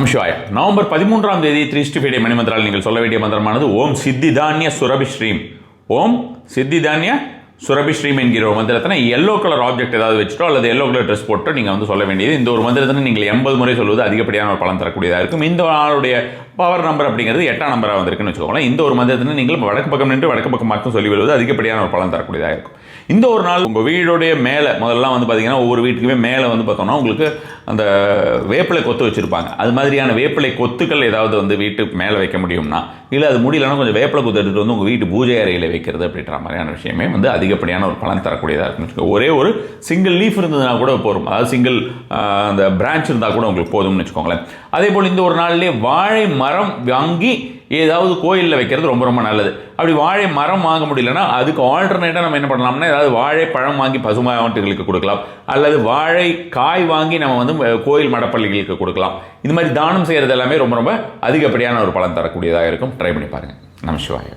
நமசிவாய November பதிமூன்றாம் தேதி three ஸ்டி மணிமந்திரால் நீங்கள் சொல்ல வேண்டிய மந்திரமானது ஓம் சித்திதானிய சுரபி ஸ்ரீம் ஓம் சித்திதானிய சுரபி ஸ்ரீம் என்கிற ஒரு மந்திரத்தினை எல்லோ கலர் ஆப்ஜெக்ட் ஏதாவது வச்சுட்டோ அல்லது எல்லோ கலர் ட்ரெஸ் போட்டோ நீங்கள் வந்து சொல்ல வேண்டியது. இந்த ஒரு மந்திரத்தினை நீங்கள் எண்பது முறை சொல்வது அதிகப்படியான ஒரு பலன் தரக்கூடியதாக இருக்கும். இந்த ஆளுடைய பவர் நம்பர் அப்படிங்கிறது எட்டாம் நம்பராக வந்திருக்குன்னு வச்சுக்கோங்களேன். இந்த ஒரு மந்திரத்தினை நீங்கள் வடக்கு பக்கம் நின்று வடக்கு பக்கம் மட்டும் சொல்லி வருவது அதிகப்படியான ஒரு பலன் தரக்கூடியதாக இருக்கும். இந்த ஒரு நாள் உங்கள் வீடுடைய மேலே முதல்லாம் வந்து பார்த்தீங்கன்னா ஒவ்வொரு வீட்டுக்குமே மேலே வந்து பார்த்தோம்னா உங்களுக்கு அந்த வேப்பிலை கொத்து வச்சுருப்பாங்க. அது மாதிரியான வேப்பிலை கொத்துக்கள் ஏதாவது வந்து வீட்டுக்கு மேலே வைக்க முடியும்னா இல்லை அது முடியலன்னா கொஞ்சம் வேப்பிலை கொத்து எடுத்துகிட்டு வந்து உங்கள் வீட்டு பூஜை அறையில் வைக்கிறது அப்படின்ற மாதிரியான விஷயமே வந்து அதிகப்படியான ஒரு பலன் தரக்கூடியதாக இருக்குன்னு ஒரே ஒரு சிங்கிள் லீஃப் இருந்ததுனா கூட போதும். அதாவது சிங்கிள் அந்த பிரான்ச் இருந்தால் கூட உங்களுக்கு போதும்னு வச்சுக்கோங்களேன். அதே போல் இந்த ஒரு நாள்லேயே வாழை மரம் வாங்கி ஏதாவது கோயிலில் வைக்கிறது ரொம்ப ரொம்ப நல்லது. அப்படி வாழை மரம் வாங்க முடியலன்னா அதுக்கு ஆல்டர்னேட்டாக நம்ம என்ன பண்ணலாம்னா ஏதாவது வாழை பழம் வாங்கி பசுமாவட்டுகளுக்கு கொடுக்கலாம். அல்லது வாழை காய் வாங்கி நம்ம வந்து கோயில் மடப்பள்ளிகளுக்கு கொடுக்கலாம். இது மாதிரி தானம் செய்கிறது எல்லாமே ரொம்ப ரொம்ப அதிகப்படியான ஒரு பலன் தரக்கூடியதாக இருக்கும். ட்ரை பண்ணி பாருங்கள் நம சிவாயம்